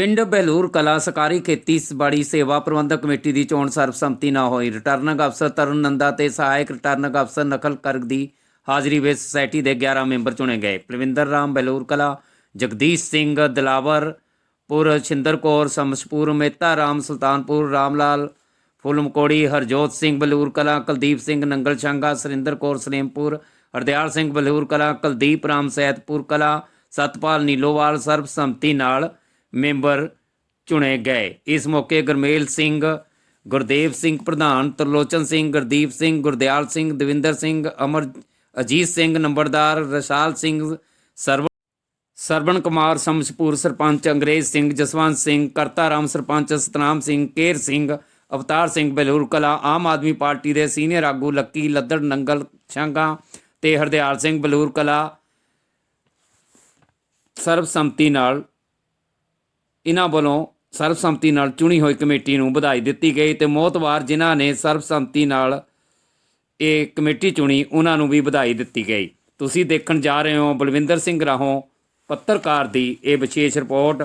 ਪਿੰਡ ਬਹਿਲੂਰ ਕਲਾ ਸਕਾਰੀ ਖੇਤੀਬਾੜੀ ਸੇਵਾ ਪ੍ਰਬੰਧਕ ਕਮੇਟੀ ਦੀ ਚੋਣ ਸਰਬਸੰਮਤੀ ਨਾਲ ਹੋਈ। ਰਿਟਰਨਿੰਗ ਅਫਸਰ ਤਰੁਣ ਨੰਦਾ ਤੇ ਸਹਾਇਕ ਰਿਟਰਨਿੰਗ ਅਫਸਰ ਨਕਲ ਕਰਗ ਦੀ ਹਾਜ਼ਰੀ ਵਿੱਚ ਸੁਸਾਇਟੀ ਦੇ 11 ਮੈਂਬਰ ਚੁਣੇ ਗਏ। ਪਲਵਿੰਦਰ ਰਾਮ, ਬਹਿਲੂਰ ਕਲਾ, ਜਗਦੀਸ਼ ਸਿੰਘ, ਦਿਲਾਵਰ, ਪੁਰ ਛਿੰਦਰ ਕੌਰ, ਸਮਸਪੁਰ ਮੇਤਾ ਰਾਮ, ਸੁਲਤਾਨਪੁਰ ਰਾਮਲਾਲ, ਫੁਲਮਕੋੜੀ, ਹਰਜੋਤ ਸਿੰਘ ਬਲੂਰ ਕਲਾ, ਕੁਲਦੀਪ ਸਿੰਘ, ਨੰਗਲ ਸ਼ਾਂਗਾ, ਸੁਰਿੰਦਰ ਕੌਰ, ਸਲੇਮਪੁਰ, ਹਰਦਿਆਲ ਸਿੰਘ ਬਲੂਰ ਕਲਾ, ਕੁਲਦੀਪ ਰਾਮ, ਸੈਦਪੁਰ ਕਲਾ, ਸਤਪਾਲ ਨੀਲੋਵਾਲ ਸਰਬਸੰਮਤੀ ਨਾਲ ਮੈਂਬਰ ਚੁਣੇ ਗਏ। ਇਸ ਮੌਕੇ ਗੁਰਮੇਲ ਸਿੰਘ, ਗੁਰਦੇਵ ਸਿੰਘ ਪ੍ਰਧਾਨ, ਤਰਲੋਚਨ ਸਿੰਘ, ਗੁਰਦੀਪ ਸਿੰਘ, ਗੁਰਦਿਆਲ ਸਿੰਘ, ਦਵਿੰਦਰ ਸਿੰਘ, ਅਮਰ, ਅਜੀਤ ਸਿੰਘ ਨੰਬਰਦਾਰ, ਰਸ਼ਾਲ ਸਿੰਘ, ਸਰਵ ਸਰਵਣ ਕੁਮਾਰ, ਸਮਸਪੂਰ ਸਰਪੰਚ, ਅੰਗਰੇਜ਼ ਸਿੰਘ, ਜਸਵੰਤ ਸਿੰਘ, ਕਰਤਾਰਾਮ ਸਰਪੰਚ, ਸਤਨਾਮ ਸਿੰਘ, ਕੇਰ ਸਿੰਘ, ਅਵਤਾਰ ਸਿੰਘ, ਬਲੂਰ ਕਲਾ, ਆਮ ਆਦਮੀ ਪਾਰਟੀ ਦੇ ਸੀਨੀਅਰ ਆਗੂ ਲੱਕੀ, ਲੱਦੜ, ਨੰਗਲ, ਛਾਂਗਾ ਤੇ ਹਰਦਿਆਲ ਸਿੰਘ, ਬਲੂਰ ਕਲਾ ਸਰਬਸੰਮਤੀ ਨਾਲ ਇਹਨਾਂ ਵੱਲੋਂ ਸਰਬਸੰਮਤੀ ਨਾਲ ਚੁਣੀ ਹੋਈ ਕਮੇਟੀ ਨੂੰ ਵਧਾਈ ਦਿੱਤੀ ਗਈ ਤੇ ਮੋਤਵਾਰ ਜਿਨ੍ਹਾਂ ਨੇ ਸਰਬਸੰਮਤੀ ਨਾਲ ਇਹ ਕਮੇਟੀ ਚੁਣੀ, ਉਹਨਾਂ ਨੂੰ ਵੀ ਵਧਾਈ ਦਿੱਤੀ ਗਈ। ਤੁਸੀਂ ਦੇਖਣ ਜਾ ਰਹੇ ਹੋ ਬਲਵਿੰਦਰ ਸਿੰਘ ਰਾਹੋਂ ਪੱਤਰਕਾਰ ਦੀ ਇਹ ਵਿਸ਼ੇਸ਼ ਰਿਪੋਰਟ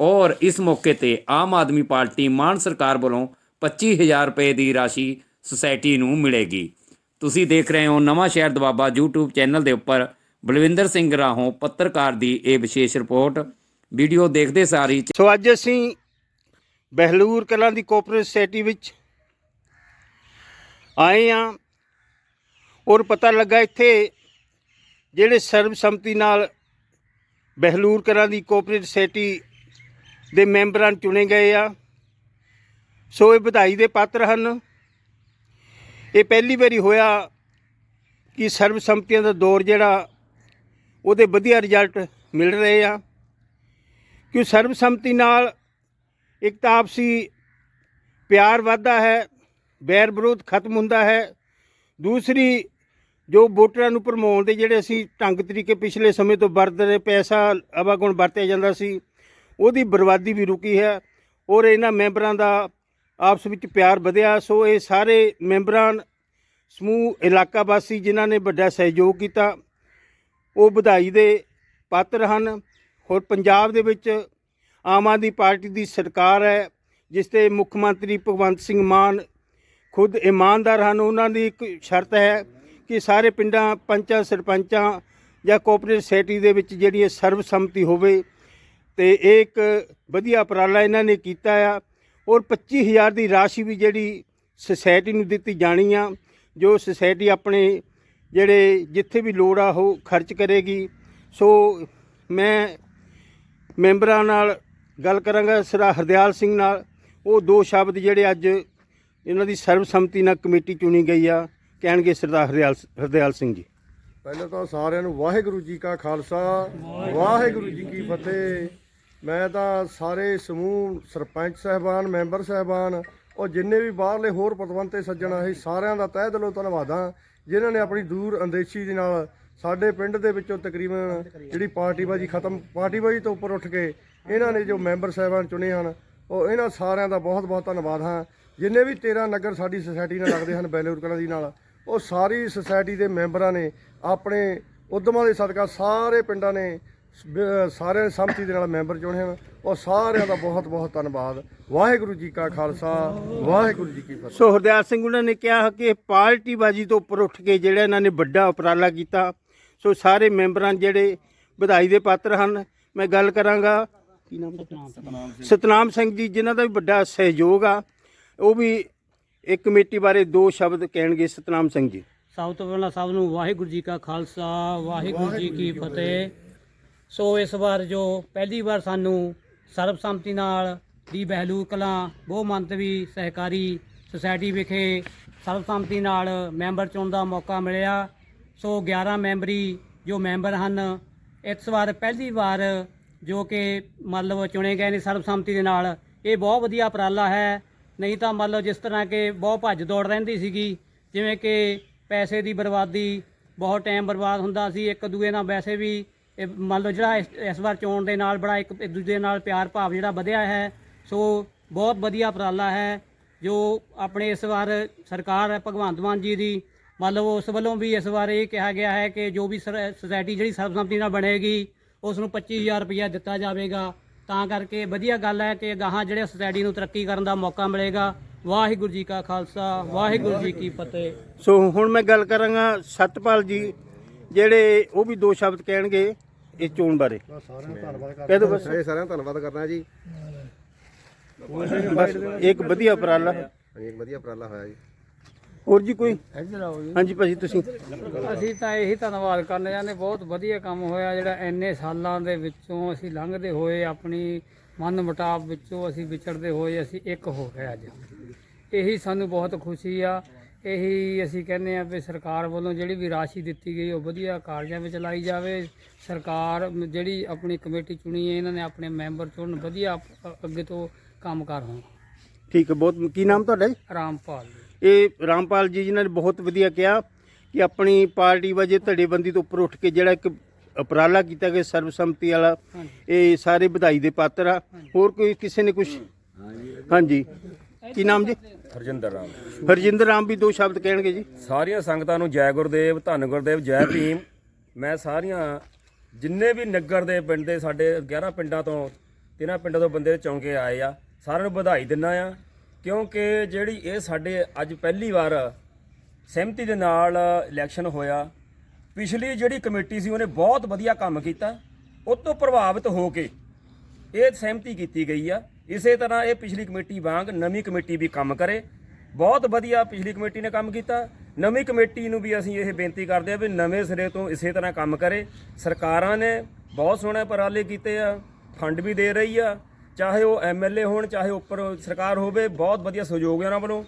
ਔਰ ਇਸ ਮੌਕੇ ਤੇ ਆਮ ਆਦਮੀ ਪਾਰਟੀ ਮਾਨ ਸਰਕਾਰ ਵੱਲੋਂ 25000 ਰੁਪਏ ਦੀ ਰਾਸ਼ੀ ਸੁਸਾਇਟੀ ਨੂੰ ਮਿਲੇਗੀ। ਤੁਸੀਂ ਦੇਖ ਰਹੇ ਹੋ ਨਵਾਂ ਸ਼ਹਿਰ ਦਵਾਬਾ YouTube ਚੈਨਲ ਦੇ ਉੱਪਰ ਬਲਵਿੰਦਰ ਸਿੰਘ ਰਾਹੋਂ ਪੱਤਰਕਾਰ ਦੀ ਇਹ ਵਿਸ਼ੇਸ਼ ਰਿਪੋਰਟ। ਵੀਡੀਓ ਦੇਖਦੇ ਸਾਰੀ ਸੋ ਅੱਜ ਅਸੀਂ ਬਹਿਲੂਰ ਕਲਾਂ ਦੀ ਕੋਆਪਰੇਟਿਵ ਸੋਸਾਇਟੀ ਵਿੱਚ ਆਏ ਆ ਔਰ ਪਤਾ ਲੱਗਾ ਇੱਥੇ ਜਿਹੜੇ ਸਰਬਸੰਮਤੀ ਨਾਲ ਬਹਿਲੂਰ ਕਲਾਂ ਦੀ ਕੋਆਪਰੇਟਿਵ ਸੋਸਾਇਟੀ ਦੇ ਮੈਂਬਰਾਂ ਚੁਣੇ ਗਏ ਆ। ਸੋ ਇਹ ਵਧਾਈ ਦੇ ਪਾਤਰ ਹਨ। ਇਹ ਪਹਿਲੀ ਵਾਰੀ ਹੋਇਆ ਕਿ ਸਰਬਸੰਮਤੀਆਂ ਦਾ ਦੌਰ ਜਿਹੜਾ ਉਹਦੇ ਵਧੀਆ ਰਿਜ਼ਲਟ ਮਿਲ ਰਹੇ ਆ। ਕਿ ਸਰਬਸੰਮਤੀ ਨਾਲ ਇੱਕ ਤਾਂ ਆਪਸੀ ਪਿਆਰ ਵੱਧਦਾ ਹੈ ਬੈਰ ਵਿਰੋਧ ਖਤਮ ਹੁੰਦਾ ਹੈ। ਦੂਸਰੀ, ਜੋ ਵੋਟਰਾਂ ਨੂੰ ਭਰਮਾਉਣ ਦੇ ਜਿਹੜੇ ਅਸੀਂ ਢੰਗ ਤਰੀਕੇ ਪਿਛਲੇ ਸਮੇਂ ਤੋਂ ਵਰਤ ਰਹੇ, ਪੈਸਾ ਅਵਾਗੁਣ ਵਰਤਿਆ ਜਾਂਦਾ ਸੀ, ਉਹਦੀ ਬਰਬਾਦੀ ਵੀ ਰੁਕੀ ਹੈ ਔਰ ਇਹਨਾਂ ਮੈਂਬਰਾਂ ਦਾ ਆਪਸ ਵਿੱਚ ਪਿਆਰ ਵਧਿਆ। ਸੋ ਇਹ ਸਾਰੇ ਮੈਂਬਰਾਂ, ਸਮੂਹ ਇਲਾਕਾ ਵਾਸੀ ਜਿਨ੍ਹਾਂ ਨੇ ਵੱਡਾ ਸਹਿਯੋਗ ਕੀਤਾ, ਉਹ ਵਧਾਈ ਦੇ ਪਾਤਰ ਹਨ। ਹੋਰ ਪੰਜਾਬ ਦੇ ਵਿੱਚ ਆਮ ਆਦਮੀ ਪਾਰਟੀ ਦੀ ਸਰਕਾਰ ਹੈ, ਜਿਸ ਤੇ ਮੁੱਖ ਮੰਤਰੀ ਭਗਵੰਤ ਸਿੰਘ ਮਾਨ ਖੁਦ ਇਮਾਨਦਾਰ ਹਨ। ਉਹਨਾਂ ਦੀ ਇੱਕ ਸ਼ਰਤ ਹੈ ਕਿ ਸਾਰੇ ਪਿੰਡਾਂ, ਪੰਚਾਂ, ਸਰਪੰਚਾਂ ਜਾਂ ਕੋਆਪਰੇਟਿਵ ਸੋਸਾਇਟੀ ਦੇ ਵਿੱਚ ਜਿਹੜੀ ਇਹ ਸਰਬਸੰਮਤੀ ਹੋਵੇ ਤੇ ਇਹ ਇੱਕ ਵਧੀਆ ਉਪਰਾਲਾ ਇਹਨਾਂ ਨੇ ਕੀਤਾ ਆ। ਔਰ 25000 ਦੀ ਰਾਸ਼ੀ ਵੀ ਜਿਹੜੀ ਸੁਸਾਇਟੀ ਨੂੰ ਦਿੱਤੀ ਜਾਣੀ ਆ, ਜੋ ਸੁਸਾਇਟੀ ਆਪਣੇ ਜਿਹੜੇ ਜਿੱਥੇ ਵੀ ਲੋੜ ਆ ਉਹ ਖਰਚ ਕਰੇਗੀ। ਸੋ ਮੈਂ ਮੈਂਬਰਾਂ ਨਾਲ ਗੱਲ ਕਰਾਂਗਾ ਸਰਾ ਹਰਦਿਆਲ ਸਿੰਘ ਨਾਲ। ਉਹ ਦੋ ਸ਼ਬਦ ਜਿਹੜੇ ਅੱਜ ਇਹਨਾਂ ਦੀ ਸਰਬਸੰਮਤੀ ਨਾਲ ਕਮੇਟੀ ਚੁਣੀ ਗਈ ਆ, ਕਹਿਣਗੇ ਸਰਦਾਰ ਹਰਦਿਆਲ ਹਰਦਿਆਲ ਸਿੰਘ ਜੀ। ਪਹਿਲਾਂ ਤਾਂ ਸਾਰਿਆਂ ਨੂੰ ਵਾਹਿਗੁਰੂ ਜੀ ਕਾ ਖਾਲਸਾ, ਵਾਹਿਗੁਰੂ ਜੀ ਕੀ ਫਤਿਹ। ਮੈਂ ਤਾਂ ਸਾਰੇ ਸਮੂਹ, ਸਰਪੰਚ ਸਹਿਬਾਨ, ਮੈਂਬਰ ਸਹਿਬਾਨ ਔਰ ਜਿੰਨੇ ਵੀ ਬਾਹਰਲੇ ਹੋਰ ਪਤਵੰਤੇ ਸੱਜਣ ਆਏ ਸਾਰਿਆਂ ਦਾ ਤਹਿ ਦਿਲੋਂ ਧੰਨਵਾਦ ਹਾਂ, ਜਿਨ੍ਹਾਂ ਨੇ ਆਪਣੀ ਦੂਰ ਅੰਦੇਸ਼ੀ ਦੇ ਨਾਲ ਸਾਡੇ ਪਿੰਡ ਦੇ ਵਿੱਚੋਂ ਤਕਰੀਬਨ ਜਿਹੜੀ ਪਾਰਟੀਬਾਜੀ ਖਤਮ, ਪਾਰਟੀਬਾਜੀ ਤੋਂ ਉੱਪਰ ਉੱਠ ਕੇ ਇਹਨਾਂ ਨੇ ਜੋ ਮੈਂਬਰ ਸਾਹਿਬਾਨ ਚੁਣੇ ਹਨ, ਉਹ ਇਹਨਾਂ ਸਾਰਿਆਂ ਦਾ ਬਹੁਤ ਬਹੁਤ ਧੰਨਵਾਦ ਹਾਂ। ਜਿੰਨੇ ਵੀ 13 ਨਗਰ ਸਾਡੀ ਸੁਸਾਇਟੀ ਨਾਲ ਲੱਗਦੇ ਹਨ ਬੈਲੂਰ ਕਲਾਂ ਦੀ ਨਾਲ, ਉਹ ਸਾਰੀ ਸੁਸਾਇਟੀ ਦੇ ਮੈਂਬਰਾਂ ਨੇ ਆਪਣੇ ਉਦਮਾਂ ਦੇ ਸਦਕਾ ਸਾਰੇ ਪਿੰਡਾਂ ਨੇ ਸਾਰਿਆਂ ਨੇ ਸੰਮਤੀ ਦੇ ਨਾਲ ਮੈਂਬਰ ਚੁਣੇ ਹਨ। ਉਹ ਸਾਰਿਆਂ ਦਾ ਬਹੁਤ ਬਹੁਤ ਧੰਨਵਾਦ। ਵਾਹਿਗੁਰੂ ਜੀ ਕਾ ਖਾਲਸਾ, ਵਾਹਿਗੁਰੂ ਜੀ ਕੀ ਫਤਿਹ। ਸੋ ਹਰਦਿਆਲ ਸਿੰਘ, ਉਹਨਾਂ ਨੇ ਕਿਹਾ ਕਿ ਪਾਰਟੀਬਾਜੀ ਤੋਂ ਉੱਪਰ ਉੱਠ ਕੇ ਜਿਹੜਾ ਇਹਨਾਂ ਨੇ ਵੱਡਾ ਉਪਰਾਲਾ ਕੀਤਾ ਸੋ ਸਾਰੇ ਮੈਂਬਰਾਂ ਜਿਹੜੇ ਵਧਾਈ ਦੇ ਪਾਤਰ ਹਨ ਮੈਂ ਗੱਲ ਕਰਾਂਗਾ। ਕੀ ਨਾਮ ਸਤਨਾਮ ਸਤਨਾਮ ਸਿੰਘ ਜੀ ਜਿਨ੍ਹਾਂ ਦਾ ਵੀ ਵੱਡਾ ਸਹਿਯੋਗ ਆ ਉਹ ਵੀ ਇੱਕ ਕਮੇਟੀ ਬਾਰੇ ਦੋ ਸ਼ਬਦ ਕਹਿਣਗੇ। ਸਤਨਾਮ ਸਿੰਘ ਜੀ। ਸਭ ਤੋਂ ਪਹਿਲਾਂ ਸਭ ਨੂੰ ਵਾਹਿਗੁਰੂ ਜੀ ਕਾ ਖਾਲਸਾ ਵਾਹਿਗੁਰੂ ਜੀ ਕੀ ਫਤਿਹ। ਸੋ ਇਸ ਵਾਰ ਜੋ ਪਹਿਲੀ ਵਾਰ ਸਾਨੂੰ ਸਰਬਸੰਮਤੀ ਨਾਲ ਦੀ ਬਹਿਲੂ ਕਲਾਂ ਬਹੁ ਮੰਤਵੀ ਸਹਿਕਾਰੀ ਸੁਸਾਇਟੀ ਵਿਖੇ ਸਰਬਸੰਮਤੀ ਨਾਲ ਮੈਂਬਰ ਚੁਣਨ ਦਾ ਮੌਕਾ ਮਿਲਿਆ। ਸੋ 11 ਮੈਂਬਰੀ ਜੋ ਮੈਂਬਰ ਹਨ, ਇਸ ਵਾਰ ਪਹਿਲੀ ਵਾਰ ਜੋ ਕਿ ਮਤਲਬ ਚੁਣੇ ਗਏ ਨੇ ਸਰਬਸੰਮਤੀ ਦੇ ਨਾਲ। ਇਹ ਬਹੁਤ ਵਧੀਆ ਉਪਰਾਲਾ ਹੈ। ਨਹੀਂ ਤਾਂ ਮੰਨ ਲਓ ਜਿਸ ਤਰ੍ਹਾਂ ਕਿ ਬਹੁਤ ਭੱਜ ਦੌੜ ਰਹਿੰਦੀ ਸੀਗੀ, ਜਿਵੇਂ ਕਿ ਪੈਸੇ ਦੀ ਬਰਬਾਦੀ, ਬਹੁਤ ਟਾਈਮ ਬਰਬਾਦ ਹੁੰਦਾ ਸੀ, ਇੱਕ ਦੂਏ ਨਾਲ ਵੈਸੇ ਵੀ ਇਹ ਮੰਨ ਲਓ ਜਿਹੜਾ ਇਸ ਇਸ ਵਾਰ ਚੋਣ ਦੇ ਨਾਲ ਬੜਾ ਇੱਕ ਇੱਕ ਦੂਜੇ ਨਾਲ ਪਿਆਰ ਭਾਵ ਜਿਹੜਾ ਵਧਿਆ ਹੈ। ਸੋ ਬਹੁਤ ਵਧੀਆ ਉਪਰਾਲਾ ਹੈ, ਜੋ ਆਪਣੇ ਇਸ ਵਾਰ ਸਰਕਾਰ ਹੈ, ਭਗਵੰਤ ਮਾਨ ਜੀ ਦੀ ਮੰਨ ਲਓ ਉਸ ਵੱਲੋਂ ਵੀ ਇਸ ਵਾਰ ਇਹ ਕਿਹਾ ਗਿਆ ਹੈ ਕਿ ਜੋ ਵੀ ਸੁਸਾਇਟੀ ਜਿਹੜੀ ਸਰਬਸੰਮਤੀ ਨਾਲ ਬਣੇਗੀ ਉਸ ਨੂੰ 25000 ਰੁਪਇਆ ਦਿੱਤਾ ਜਾਵੇਗਾ। ਤਾਂ ਕਰਕੇ ਵਧੀਆ ਗੱਲ ਹੈ ਕਿ ਗਾਹਾਂ ਜਿਹੜੇ ਸੋਸਾਇਟੀ ਨੂੰ ਤਰੱਕੀ ਕਰਨ ਦਾ ਮੌਕਾ ਮਿਲੇਗਾ। ਵਾਹਿਗੁਰੂ ਜੀ ਕਾ ਖਾਲਸਾ ਵਾਹਿਗੁਰੂ ਜੀ ਕੀ ਫਤਿਹ। ਸੋ ਹੁਣ ਮੈਂ ਗੱਲ ਕਰਾਂਗਾ ਸਤਪਾਲ ਜੀ ਜਿਹੜੇ ਉਹ ਵੀ ਦੋ ਸ਼ਬਦ ਕਹਿਣਗੇ ਇਸ ਚੋਣ ਬਾਰੇ। ਸਾਰਿਆਂ ਦਾ ਧੰਨਵਾਦ ਬਸ। ਇਹ ਸਾਰਿਆਂ ਦਾ ਧੰਨਵਾਦ ਕਰਨਾ ਜੀ। ਬਸ ਇੱਕ ਵਧੀਆ ਉਪਰਾਲਾ। ਇੱਕ ਵਧੀਆ ਉਪਰਾਲਾ ਹੋਇਆ ਜੀ। ਹੋਰ ਜੀ ਕੋਈ? ਹਾਂਜੀ ਭਾਜੀ ਤੁਸੀਂ। ਅਸੀਂ ਤਾਂ ਇਹੀ ਧੰਨਵਾਦ ਕਰਨਾ ਚਾਹੁੰਦੇ ਬਹੁਤ ਵਧੀਆ ਕੰਮ ਹੋਇਆ ਜਿਹੜਾ ਇੰਨੇ ਸਾਲਾਂ ਦੇ ਵਿੱਚੋਂ ਅਸੀਂ ਲੰਘਦੇ ਹੋਏ ਆਪਣੀ ਮਨ ਮੁਟਾਵ ਵਿੱਚੋਂ ਅਸੀਂ ਵਿਛੜਦੇ ਹੋਏ ਅਸੀਂ ਇੱਕ ਹੋ ਗਏ ਅੱਜ। ਇਹੀ ਸਾਨੂੰ ਬਹੁਤ ਖੁਸ਼ੀ ਆ। ਇਹੀ ਅਸੀਂ ਕਹਿੰਦੇ ਆ ਵੀ ਸਰਕਾਰ ਵੱਲੋਂ ਜਿਹੜੀ ਵੀ ਰਾਸ਼ੀ ਦਿੱਤੀ ਗਈ ਉਹ ਵਧੀਆ ਕਾਰਜਾਂ ਵਿੱਚ ਲਾਈ ਜਾਵੇ। ਸਰਕਾਰ ਜਿਹੜੀ ਆਪਣੀ ਕਮੇਟੀ ਚੁਣੀ ਹੈ ਇਹਨਾਂ ਨੇ ਆਪਣੇ ਮੈਂਬਰ ਚੁਣਨ ਵਧੀਆ ਅੱਗੇ ਤੋਂ ਕੰਮ ਕਰ ਹੋਣ। ਠੀਕ ਹੈ ਬਹੁਤ ਕੀ ਨਾਮ ਤੁਹਾਡਾ ਜੀ? ਰਾਮਪਾਲ ਜੀ। ਇਹ ਰਾਮਪਾਲ ਜੀ ਜਿਨ੍ਹਾਂ ਨੇ ਬਹੁਤ ਵਧੀਆ ਕਿਹਾ ਕਿ ਆਪਣੀ ਪਾਰਟੀ ਵਜੇ ਧੜੇਬੰਦੀ ਤੋਂ ਉੱਪਰ ਉੱਠ ਕੇ ਜਿਹੜਾ ਇੱਕ ਉਪਰਾਲਾ ਕੀਤਾ ਗਿਆ ਸਰਬਸੰਮਤੀ ਵਾਲਾ ਇਹ ਸਾਰੇ ਵਧਾਈ ਦੇ ਪਾਤਰ ਆ। ਹੋਰ ਕੋਈ ਕਿਸੇ ਨੇ ਕੁਝ ਹਾਂਜੀ। ਕੀ ਨਾਮ ਜੀ? ਹਰਜਿੰਦਰ ਰਾਮ। ਹਰਜਿੰਦਰ ਰਾਮ ਵੀ ਦੋ ਸ਼ਬਦ ਕਹਿਣਗੇ ਜੀ। ਸਾਰੀਆਂ ਸੰਗਤਾਂ ਨੂੰ ਜੈ ਗੁਰਦੇਵ ਧੰਨ ਗੁਰਦੇਵ ਜੈ ਭੀਮ। ਮੈਂ ਸਾਰੀਆਂ ਜਿੰਨੇ ਵੀ ਨਗਰ ਦੇ ਪਿੰਡ ਦੇ ਸਾਡੇ 11 ਪਿੰਡਾਂ ਤੋਂ ਤਿੰਨਾਂ ਪਿੰਡਾਂ ਤੋਂ ਬੰਦੇ ਚੌਂਕੇ ਆਏ ਆ ਸਾਰਿਆਂ ਨੂੰ ਵਧਾਈ ਦਿੰਦਾ ਆ। ਕਿਉਂਕਿ ਜਿਹੜੀ ਇਹ ਸਾਡੇ ਅੱਜ ਪਹਿਲੀ ਵਾਰ ਸਹਿਮਤੀ ਦੇ ਨਾਲ ਇਲੈਕਸ਼ਨ ਹੋਇਆ, ਪਿਛਲੀ ਜਿਹੜੀ ਕਮੇਟੀ ਸੀ ਉਹਨੇ ਬਹੁਤ ਵਧੀਆ ਕੰਮ ਕੀਤਾ, ਉਹ ਤੋਂ ਪ੍ਰਭਾਵਿਤ ਹੋ ਕੇ ਇਹ ਸਹਿਮਤੀ ਕੀਤੀ ਗਈ ਆ। ਇਸੇ ਤਰ੍ਹਾਂ ਇਹ ਪਿਛਲੀ ਕਮੇਟੀ ਵਾਂਗ ਨਵੀਂ ਕਮੇਟੀ ਵੀ ਕੰਮ ਕਰੇ। ਬਹੁਤ ਵਧੀਆ ਪਿਛਲੀ ਕਮੇਟੀ ਨੇ ਕੰਮ ਕੀਤਾ। ਨਵੀਂ ਕਮੇਟੀ ਨੂੰ ਵੀ ਅਸੀਂ ਇਹ ਬੇਨਤੀ ਕਰਦੇ ਆ ਵੀ ਨਵੇਂ ਸਿਰੇ ਤੋਂ ਇਸੇ ਤਰ੍ਹਾਂ ਕੰਮ ਕਰੇ। ਸਰਕਾਰਾਂ ਨੇ ਬਹੁਤ ਸੋਹਣੇ ਉਪਰਾਲੇ ਕੀਤੇ ਆ, ਫੰਡ ਵੀ ਦੇ ਰਹੀ ਆ। ਚਾਹੇ ਉਹ ਐਮਐਲਏ ਹੋਣ ਚਾਹੇ ਉੱਪਰ ਸਰਕਾਰ ਹੋਵੇ ਬਹੁਤ ਵਧੀਆ ਸਹਿਯੋਗ ਹੈ ਉਹਨਾਂ ਵੱਲੋਂ।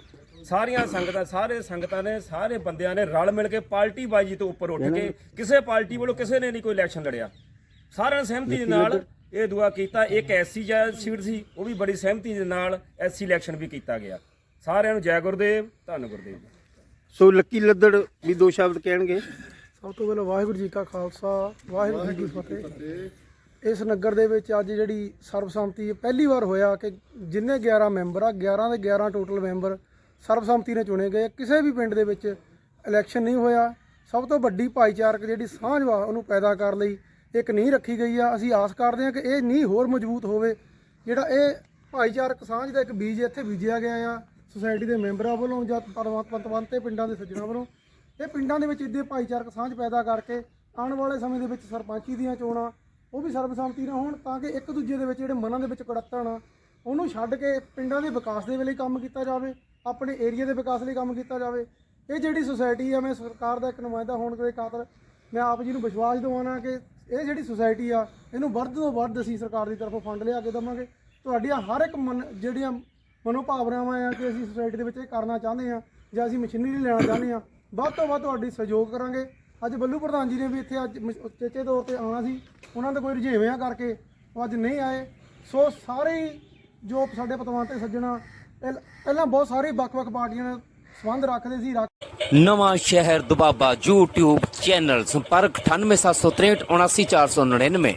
ਸਾਰੀਆਂ ਸੰਗਤਾਂ ਸਾਰੇ ਸੰਗਤਾਂ ਨੇ ਸਾਰੇ ਬੰਦਿਆਂ ਨੇ ਰਲ ਮਿਲ ਕੇ ਪਾਰਟੀ ਬਾਜੀ ਤੋਂ ਉੱਪਰ ਉੱਠ ਕੇ ਕਿਸੇ ਪਾਰਟੀ ਵੱਲੋਂ ਕਿਸੇ ਨੇ ਨਹੀਂ ਕੋਈ ਇਲੈਕਸ਼ਨ ਲੜਿਆ। ਸਾਰਿਆਂ ਨੇ ਸਹਿਮਤੀ ਦੇ ਨਾਲ ਇਹ ਦੁਆ ਕੀਤਾ ਇੱਕ ਐਸੀ ਜਾਂ ਸੀਟ ਸੀ ਉਹ ਵੀ ਬੜੀ ਸਹਿਮਤੀ ਦੇ ਨਾਲ ਐਸੀ ਇਲੈਕਸ਼ਨ ਵੀ ਕੀਤਾ ਗਿਆ। ਸਾਰਿਆਂ ਨੂੰ ਜੈ ਗੁਰਦੇਵ ਧੰਨ ਗੁਰਦੇਵ ਸੋ ਲੱਕੀ ਲੱਦੜ ਵੀ ਦੋ ਸ਼ਬਦ ਕਹਿਣਗੇ। ਸਭ ਤੋਂ ਪਹਿਲਾਂ ਵਾਹਿਗੁਰੂ ਜੀ ਕਾ ਖਾਲਸਾ ਵਾਹਿਗੁਰੂ ਜੀ ਕੀ ਫਤਿਹ। ਇਸ ਨਗਰ ਦੇ ਵਿੱਚ ਅੱਜ ਜਿਹੜੀ ਸਰਬਸੰਮਤੀ ਪਹਿਲੀ ਵਾਰ ਹੋਇਆ ਕਿ ਜਿੰਨੇ 11 ਮੈਂਬਰ ਆ 11 ਦੇ 11 ਟੋਟਲ ਮੈਂਬਰ ਸਰਬਸੰਮਤੀ ਨੇ ਚੁਣੇ ਗਏ ਕਿਸੇ ਵੀ ਪਿੰਡ ਦੇ ਵਿੱਚ ਇਲੈਕਸ਼ਨ ਨਹੀਂ ਹੋਇਆ। ਸਭ ਤੋਂ ਵੱਡੀ ਭਾਈਚਾਰਕ ਜਿਹੜੀ ਸਾਂਝ ਵਾ, ਉਹਨੂੰ ਪੈਦਾ ਕਰਨ ਲਈ। ਇੱਕ ਨੀਂਹ ਰੱਖੀ ਗਈ ਆ। ਅਸੀਂ ਆਸ ਕਰਦੇ ਹਾਂ ਕਿ ਇਹ ਨੀਂਹ ਹੋਰ ਮਜ਼ਬੂਤ ਹੋਵੇ। ਜਿਹੜਾ ਇਹ ਭਾਈਚਾਰਕ ਸਾਂਝ ਦਾ ਇੱਕ ਬੀਜ ਇੱਥੇ ਬੀਜਿਆ ਗਿਆ ਆ ਸੁਸਾਇਟੀ ਦੇ ਮੈਂਬਰਾਂ ਵੱਲੋਂ ਜਾਂ ਪਤਵੰਤ ਤੇ ਪਿੰਡਾਂ ਦੇ ਸੱਜਣਾ ਵੱਲੋਂ। ਇਹ ਪਿੰਡਾਂ ਦੇ ਵਿੱਚ ਇੱਦੇ ਭਾਈਚਾਰਕ ਸਾਂਝ ਪੈਦਾ ਕਰਕੇ ਆਉਣ ਵਾਲੇ ਸਮੇਂ ਦੇ ਵਿੱਚ ਸਰਪੰਚੀ ਦੀਆਂ ਚੋਣਾਂ ਉਹ ਵੀ ਸਰਬਸੰਮਤੀ ਨਾਲ ਹੋਣ ਤਾਂ ਕਿ ਇੱਕ ਦੂਜੇ ਦੇ ਵਿੱਚ ਜਿਹੜੇ ਮਨਾਂ ਦੇ ਵਿੱਚ ਕੜੱਤਣ ਆ, ਉਹਨੂੰ ਛੱਡ ਕੇ ਪਿੰਡਾਂ ਦੇ ਵਿਕਾਸ ਦੇ ਲਈ ਕੰਮ ਕੀਤਾ ਜਾਵੇ, ਆਪਣੇ ਏਰੀਆ ਦੇ ਵਿਕਾਸ ਲਈ ਕੰਮ ਕੀਤਾ ਜਾਵੇ। ਇਹ ਜਿਹੜੀ ਸੁਸਾਇਟੀ ਆ, ਮੈਂ ਸਰਕਾਰ ਦਾ ਇੱਕ ਨੁਮਾਇੰਦਾ ਹੋਣ ਦੇ ਖਾਤਰ ਮੈਂ ਆਪ ਜੀ ਨੂੰ ਵਿਸ਼ਵਾਸ ਦਿਵਾਉਣਾ ਕਿ ਇਹ ਜਿਹੜੀ ਸੁਸਾਇਟੀ ਆ, ਇਹਨੂੰ ਵੱਧ ਤੋਂ ਵੱਧ ਅਸੀਂ ਸਰਕਾਰ ਦੀ ਤਰਫੋਂ ਫੰਡ ਲਿਆ ਕੇ ਦੇਵਾਂਗੇ। ਤੁਹਾਡੀਆਂ ਹਰ ਇੱਕ ਮਨ, ਜਿਹੜੀਆਂ ਮਨੋਭਾਵਨਾਵਾਂ ਆ ਕਿ ਅਸੀਂ ਸੁਸਾਇਟੀ ਦੇ ਵਿੱਚ ਇਹ ਕਰਨਾ ਚਾਹੁੰਦੇ ਆ ਜਾਂ ਅਸੀਂ ਮਸ਼ੀਨਰੀ ਲੈਣਾ ਚਾਹੁੰਦੇ ਆ, ਵੱਧ ਤੋਂ ਵੱਧ ਤੁਹਾਡੀ ਸਹਿਯੋਗ ਕਰਾਂਗੇ। ਅੱਜ ਬੱਲੂ ਪ੍ਰਧਾਨ ਜੀ ਨੇ ਵੀ ਇੱਥੇ ਅੱਜ ਚੇਚੇ ਤੌਰ ਤੇ ਆਉਣਾ ਸੀ। ਉਹਨਾਂ ਦੇ ਕੋਈ ਰੁਝੇਵਿਆਂ ਕਰਕੇ ਉਹ ਅੱਜ ਨਹੀਂ ਆਏ। ਸੋ ਸਾਰੇ ਹੀ ਜੋ ਸਾਡੇ ਪਤਵੰਤੇ ਸੱਜਣਾ ਇਹ ਪਹਿਲਾਂ ਬਹੁਤ ਸਾਰੇ ਵੱਖ-ਵੱਖ ਪਾਰਟੀਆਂ ਨਾਲ ਸੰਬੰਧ ਰੱਖਦੇ ਸੀ, ਰੱਖ ਨਵਾਂ ਸ਼ਹਿਰ ਦੁਬਾਬਾ YouTube ਚੈਨਲ ਸੰਪਰਕ 98763 79499